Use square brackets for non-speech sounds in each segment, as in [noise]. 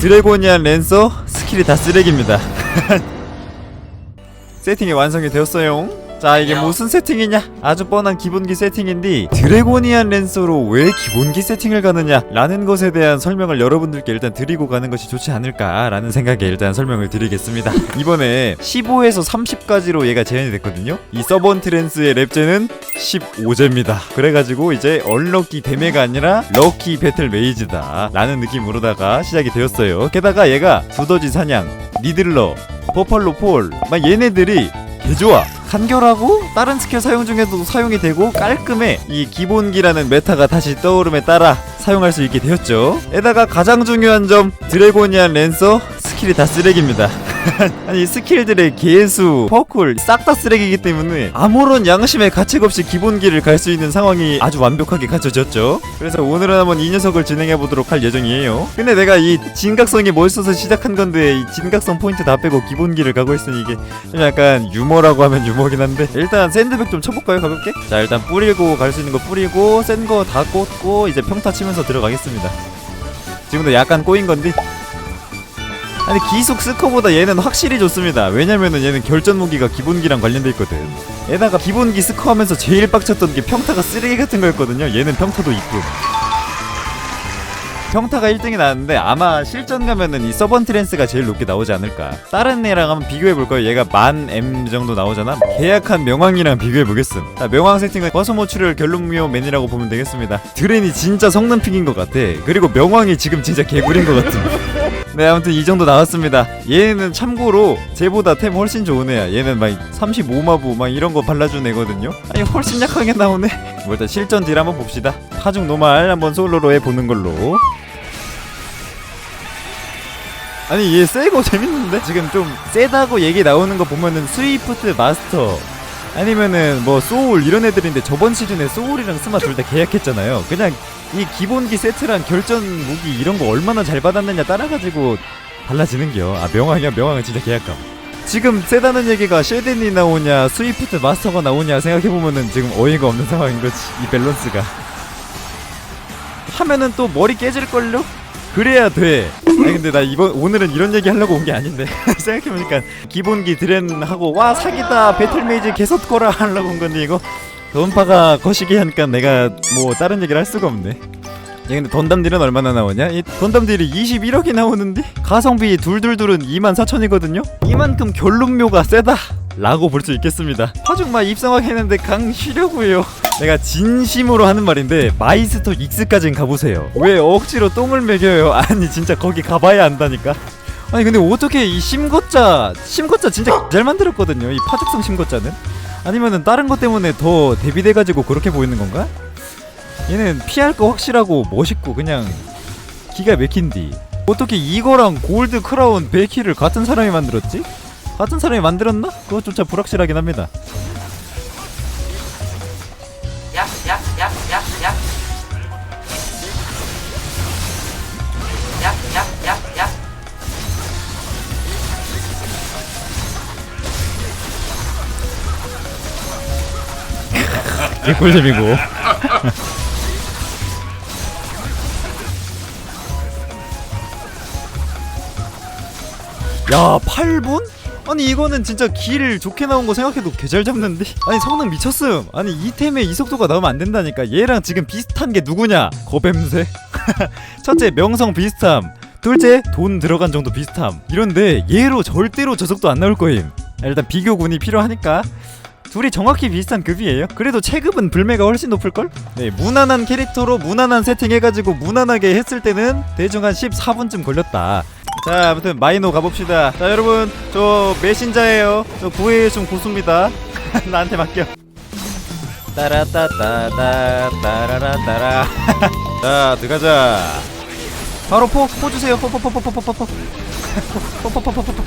드래고니안 랜서 스킬이 다 쓰레기입니다. [laughs] 세팅이 완성이 되었어요 자 이게 무슨 세팅이냐? 아주 뻔한 기본기 세팅인데 드래고니안 랜서로 왜 기본기 세팅을 가느냐 라는 것에 대한 설명을 여러분들께 일단 드리고 가는 것이 좋지 않을까 라는 생각에 일단 설명을 드리겠습니다. [laughs] 이번에 15에서 30까지로 얘가 제한이 됐거든요. 이 서번트 랜스의 랩제는 15제입니다. 그래가지고 이제 얼럭키 데메가 아니라 럭키 배틀 메이즈다 라는 느낌으로다가 시작이 되었어요. 게다가 얘가 두더지 사냥 니들러 버팔로 폴 막 얘네들이 개좋아 간결하고 다른 스킬 사용 중에도 사용이 되고 깔끔해. 이 기본기라는 메타가 다시 떠오름에 따라 사용할 수 있게 되었죠. 에다가 가장 중요한 점 드래고니안 랜서 스킬이 다 쓰레기입니다 [laughs] 아니 스킬들의 개수, 퍼쿨 싹 다 쓰레기이기 때문에 아무런 양심의 가책 없이 기본기를 갈 수 있는 상황이 아주 완벽하게 갖춰졌죠. 그래서 오늘은 한번 이 녀석을 진행해 보도록 할 예정이에요. 근데 내가 이 진각성이 멋있어서 시작한 건데 이 진각성 포인트 다 빼고 기본기를 가고 있으니 이게 좀 약간 유머라고 하면 유머긴 한데 일단 샌드백 좀 쳐볼까요 가볍게? 자 일단 뿌리고 갈 수 있는 거 뿌리고 센 거 다 꽂고 이제 평타 치면서 들어가겠습니다. 지금도 약간 꼬인 건데 아니 기속 스커보다 얘는 확실히 좋습니다. 왜냐면은 얘는 결전 무기가 기본기랑 관련돼 있거든. 에다가 기본기 스커 하면서 제일 빡쳤던 게 평타가 쓰레기 같은 거였거든요. 얘는 평타도 이쁨 평타가 1등이 나왔는데 아마 실전 가면은 이 서번트랜스가 제일 높게 나오지 않을까. 다른 애랑 한번 비교해볼까요. 얘가 만 M 정도 나오잖아. 계약한 명왕이랑 비교해보겠음. 자 명왕 세팅은 버서모출혈 결론무효 맨이라고 보면 되겠습니다. 드렌이 진짜 성능 픽인 것 같아. 그리고 명왕이 지금 진짜 개구리인 것 같음 네 아무튼 이 정도 나왔습니다. 얘는 참고로 쟤보다 템 훨씬 좋은 애야. 얘는 막 35마부 막 이런 거 발라준 애거든요. 아니 훨씬 약하게 나오네. [laughs] 뭐 일단 실전 딜 한번 봅시다. 파중 노말 한번 솔로로 해보는 걸로. 아니 얘 세고 재밌는데? 지금 좀 세다고 얘기 나오는 거 보면은 스위프트 마스터 아니면은 뭐 소울 이런 애들인데 저번 시즌에 소울이랑 스마 둘 다 계약했잖아요. 그냥 이 기본기 세트랑 결전 무기 이런 거 얼마나 잘 받았느냐 따라가지고 달라지는겨. 아 명왕이야 명왕은 진짜 계약감. 지금 세다는 얘기가 쉐덴이 나오냐 스위프트 마스터가 나오냐 생각해보면은 지금 어이가 없는 상황인 거지 이 밸런스가. 하면은 또 머리 깨질걸요? 그래야 돼. 아니 근데 나 이번 오늘은 이런 얘기 하려고 온 게 아닌데. [laughs] 생각해보니까 기본기 드렌 하고 와 사기다. 배틀메이즈 개섰 거라 하려고 온 건데 이거 돈파가 거시기 하니까 내가 뭐 다른 얘기를 할 수가 없네. 야 근데 던담딜은 얼마나 나오냐? 이 던담딜이 21억이 나오는데 가성비 둘둘둘은 2만 4천이거든요. 이만큼 결론묘가 세다. 라고 볼 수 있겠습니다. 화중마 입성하겠는데 강 쉬려고요. 내가 진심으로 하는 말인데 마이스터 X까진 가보세요. 왜 억지로 똥을 먹여요? 아니 진짜 거기 가봐야 안다니까. 아니 근데 어떻게 이 심거자 심거자 진짜 잘 만들었거든요. 이 파죽성 심거자는 아니면은 다른 것 때문에 더 대비돼가지고 그렇게 보이는 건가? 얘는 피할 거 확실하고 멋있고 그냥 기가 막힌디. 어떻게 이거랑 골드 크라운 베키를 같은 사람이 만들었지? 같은 사람이 만들었나? 그것조차 불확실하긴 합니다. 개꿀잼이고. 야, 8분? 아니 이거는 진짜 길 좋게 나온 거 생각해도 개잘 잡는데? 아니 성능 미쳤음. 아니 이템에 이 속도가 나오면 안 된다니까. 얘랑 지금 비슷한 게 누구냐? 거뱀새. [laughs] 첫째 명성 비슷함. 둘째 돈 들어간 정도 비슷함. 이런데 얘로 절대로 저 속도 안 나올 거임. 일단 비교군이 필요하니까 둘이 정확히 비슷한 급이에요. 그래도 체급은 불매가 훨씬 높을걸? 네, 무난한 캐릭터로 무난한 세팅 해가지고 무난하게 했을 때는 대충 한 14분쯤 걸렸다. 자, 아무튼 마이노 가봅시다. 자, 여러분, 저 메신저예요. 저 구해 좀 고수입니다. [laughs] 나한테 맡겨. 따라따따따 따라라따라. [laughs] 자, 들어가자. 바로 포, 포 주세요. 포, 포, 포, 포, 포, 포, 포, 포. [laughs] 포, 포, 포, 포, 포, 포.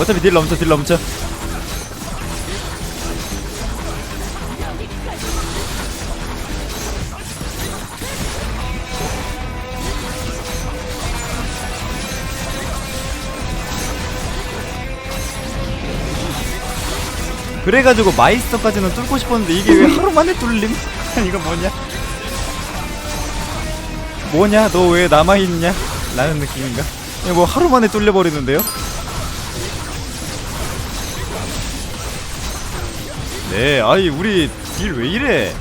어차피 딜 넘쳐, 딜 넘쳐. 그래가지고 마이스터까지는 뚫고 싶었는데 이게 왜 하루 만에 뚫림? [laughs] 이거 뭐냐? 뭐냐? 너 왜 남아있냐? 라는 느낌인가? 그냥 뭐 하루 만에 뚫려버리는데요? 네 아이 우리 딜 왜 이래?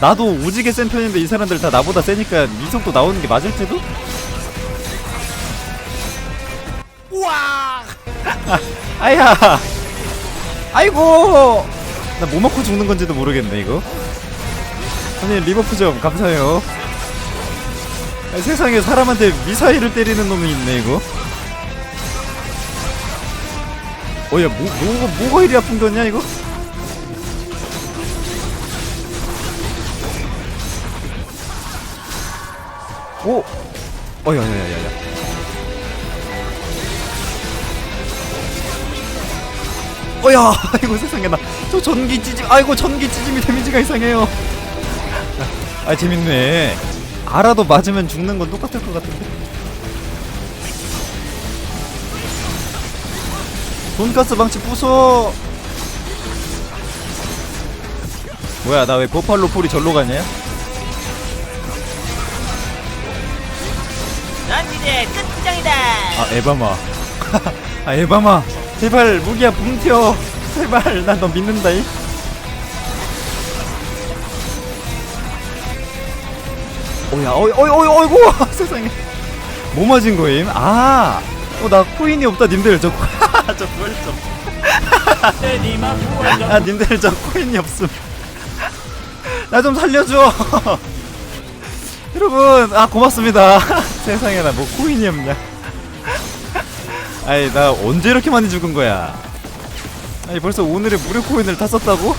나도 오지게 센 편인데 이 사람들 다 나보다 세니까 이 속도 나오는 게 맞을 테도? 우와! [laughs] 아야 아이고. 나 뭐 먹고 죽는 건지도 모르겠네 이거. 아니 리버프 좀 감사해요. 아니, 세상에 사람한테 미사일을 때리는 놈이 있네 이거. 어야 뭐, 뭐, 뭐가 이리 아픈 거냐 이거? 오! 어야야야야야 어야 [laughs] 아이고 세상에 나저 전기 찌짐 아이고 전기 찌짐이 데미지가 이상해요. 아 재밌네. 알아도 맞으면 죽는 건 똑같을 것 같은데? 돈가스 방치 부숴! 뭐야 나 왜 버팔로 폴이 절로 가냐? 넌 이제 끝장이다. 아 에바마. [laughs] 아 에바마 제발 무기야 붕 튀어 제발 난너 믿는다이. 오야 어이 어이 어이 어이구 [laughs] 세상에. 뭐 맞은 거임? 아 어 나 코인이 없다 님들. 저, 코- [laughs] 저 부활 좀 아 [laughs] 님들 저 코인이 없음. 나 좀 살려줘. 여러분 아 고맙습니다. 세상에 나 뭐 코인이 없냐 아이 나 언제 이렇게 많이 죽은 거야 아니 벌써 오늘의 무료 코인을 다 썼다고?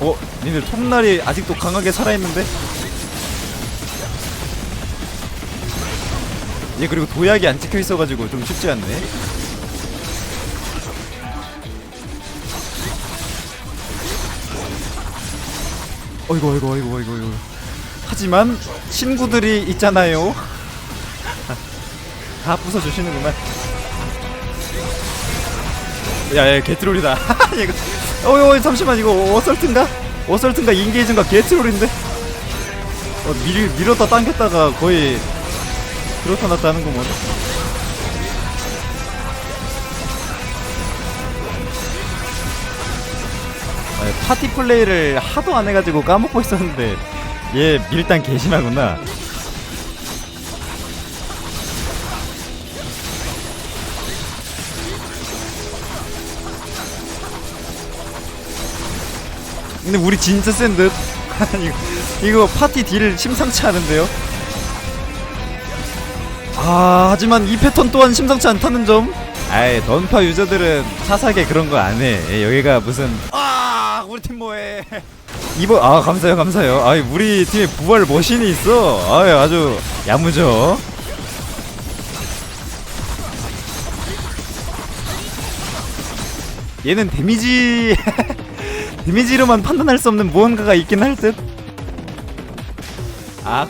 어? 니들 톱날이 아직도 강하게 살아있는데? 얘 그리고 도약이 안 찍혀있어가지고 좀 쉽지 않네 어이구 어이구 어이구 어이구 어이구 하지만 친구들이 있잖아요. [laughs] 다 부숴주시는구만. 야야 개트롤이다. [laughs] 이거. 어이 어이 잠시만 이거 어설튼가? 어설튼가 인게이즈인가 개트롤인데? 어, 밀, 밀었다 당겼다가 거의 그렇다 놨다 하는구먼. 파티 플레이를 하도 안 해가지고 까먹고 있었는데 얘 밀당 개심하구나 근데 우리 진짜 센 듯? [laughs] 이거, 이거 파티 딜 심상치 않은데요? 아 하지만 이 패턴 또한 심상치 않다는 점 아이 던파 유저들은 사사게 그런 거 안해 여기가 무슨 아 우리 팀 뭐해 이번 아 감사해요 감사해요. 아이 우리 팀에 부활 머신이 있어. 아유 아주 야무져. 얘는 데미지 [laughs] 데미지로만 판단할 수 없는 무언가가 있긴 할 듯. 아,